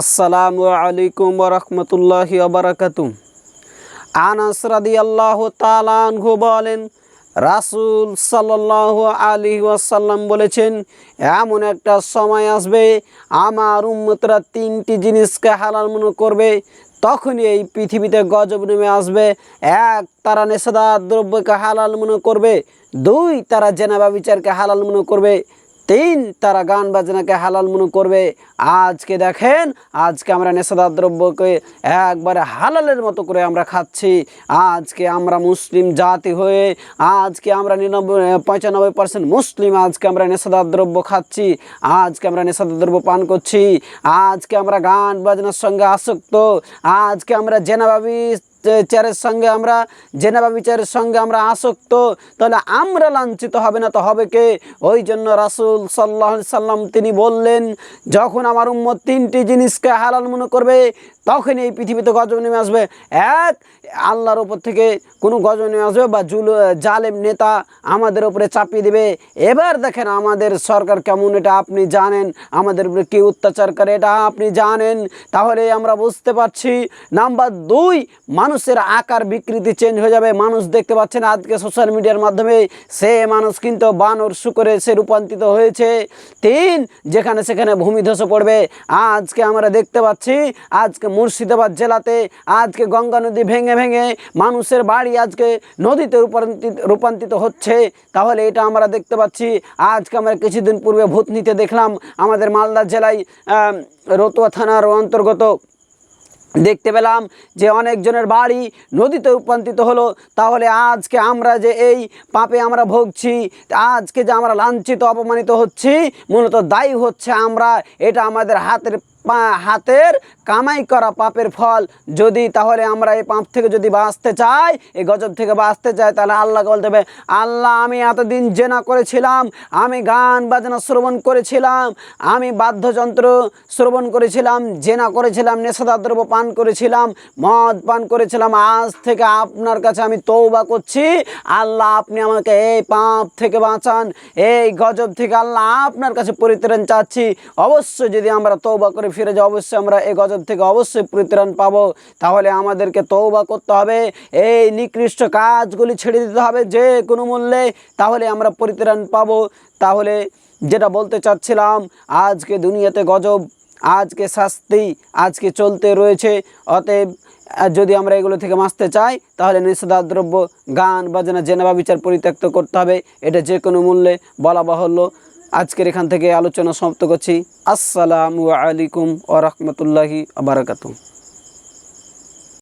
আসসালামু আলাইকুম রহমতুল্লাহি আবরাকাতুম আনাস রাদিয়াল্লাহু তাআলা আনহু বলেন, রাসূল সাল্লাল্লাহু আলাইহি ওয়াসাল্লাম বলেছেন, এমন একটা সময় আসবে, আমার উম্মতরা তিনটি জিনিসকে হালাল মনে করবে, তখনই এই পৃথিবীতে গজব নেমে আসবে। এক, তারা নেশাদার দ্রব্যকে হালাল মনে করবে, দুই, তারা জেনাবা বিচারকে হালাল মনে করবে তিন তারা গান বাজনাকে হালাল মনে করবে। আজকে দেখেন, আজকে আমরা নেশাদার দ্রব্যকে একবারে হালালের মতো করে আমরা খাচ্ছি। আজকে আমরা মুসলিম জাতি হয়ে, আজকে আমরা নিরানব্বই পঁচানব্বই পার্সেন্ট মুসলিম, আজকে আমরা নেশাদার দ্রব্য খাচ্ছি। আজকে আমরা নেশাদার দ্রব্য পান করছি। আজকে আমরা গান বাজনার সঙ্গে আসক্ত। আজকে আমরা জেনাবাবি চারের সঙ্গে আমরা জেনাবা বিচারের সঙ্গে আমরা আসক্ত, তাহলে আমরা লাঞ্ছিত হবে না, তো হবে কে? ওই জন্য রাসুল সাল্লাহ সাল্লাম তিনি বললেন, যখন আমার উম্মত তিনটি জিনিসকে হালাল মনে করবে তখন এই পৃথিবীতে গজব নেমে আসবে। এক, আল্লাহর ওপর থেকে কোনো গজব নেমে আসবে বা জুল জালেম নেতা আমাদের উপরে চাপিয়ে দেবে। এবার দেখেন আমাদের সরকার কেমন, এটা আপনি জানেন। আমাদের উপরে কী অত্যাচার করে, এটা আপনি জানেন। তাহলে আমরা বুঝতে পারছি, নাম্বার দুই, মানুষের আকার বিকৃতি চেঞ্জ হয়ে যাবে। মানুষ দেখতে পাচ্ছেন আজকে সোশ্যাল মিডিয়ার মাধ্যমে সে মানুষ কিন্তু বানর শুকরে সে রূপান্তরিত হয়েছে। তিন, যেখানে সেখানে ভূমি ধসে পড়বে। আজকে আমরা দেখতে পাচ্ছি, আজকে মুর্শিদাবাদ জেলাতে আজকে গঙ্গা নদী ভেঙে ভেঙে মানুষের বাড়ি আজকে নদীতে রূপান্তরিত রূপান্তরিত হচ্ছে। তাহলে এটা আমরা দেখতে পাচ্ছি। আজকে আমরা কিছুদিন পূর্বে ভূতনিতে দেখলাম আমাদের মালদা জেলায় রতুয়া থানার অন্তর্গত দেখতে পেলাম যে অনেকজনের বাড়ি নদীতে রূপান্তরিত হলো। তাহলে আজকে আমরা যে এই পাপে আমরা ভুগছি, আজকে যে আমরা লাঞ্ছিত, অপমানিত হচ্ছি, মূলত দায়ী হচ্ছে আমরা। এটা আমাদের হাতের হাতের কামাই করা পাপের ফল। যদি তাহলে আমরা এই পাপ থেকে যদি বাঁচতে চাই, এই গজব থেকে বাঁচতে চাই, তাহলে আল্লাহকে বলতে হবে আল্লাহ, আমি এতদিন জেনা করেছিলাম, আমি গান বাজনা শ্রবণ করেছিলাম, আমি বাদ্যযন্ত্র শ্রবণ করেছিলাম, জেনা করেছিলাম, নেশাদার দ্রব্য পান করেছিলাম, মদ পান করেছিলাম, আজ থেকে আপনার কাছে আমি তৌবা করছি। আল্লাহ, আপনি আমাকে এই পাপ থেকে বাঁচান, এই গজব থেকে আল্লাহ আপনার কাছে পরিত্রাণ চাচ্ছি। অবশ্যই যদি আমরা তৌবা করে ফিরে যাই অবশ্যই আমরা এই গজব থেকে অবশ্যই পরিত্রাণ পাবো। তাহলে আমাদেরকে তৌবা করতে হবে। এই নিকৃষ্ট কাজগুলি ছেড়ে দিতে হবে যে কোনো মূল্যে, তাহলে আমরা পরিত্রাণ পাবো। তাহলে যেটা বলতে চাচ্ছিলাম, আজকে দুনিয়াতে গজব, আজকে শাস্তি, আজকে চলতে রয়েছে। অতএব যদি আমরা এগুলো থেকে বাঁচতে চাই, তাহলে নিষেধার দ্রব্য, গান, বাজনা জেনাবা বিচার পরিত্যক্ত করতে হবে। এটা যে কোনো মূল্যে বলা বাহুল্য। আজকের এখান থেকে আলোচনা সমাপ্ত করছি। আসসালামু আলাইকুম ও রহমতুল্লাহি আবরাকাতুম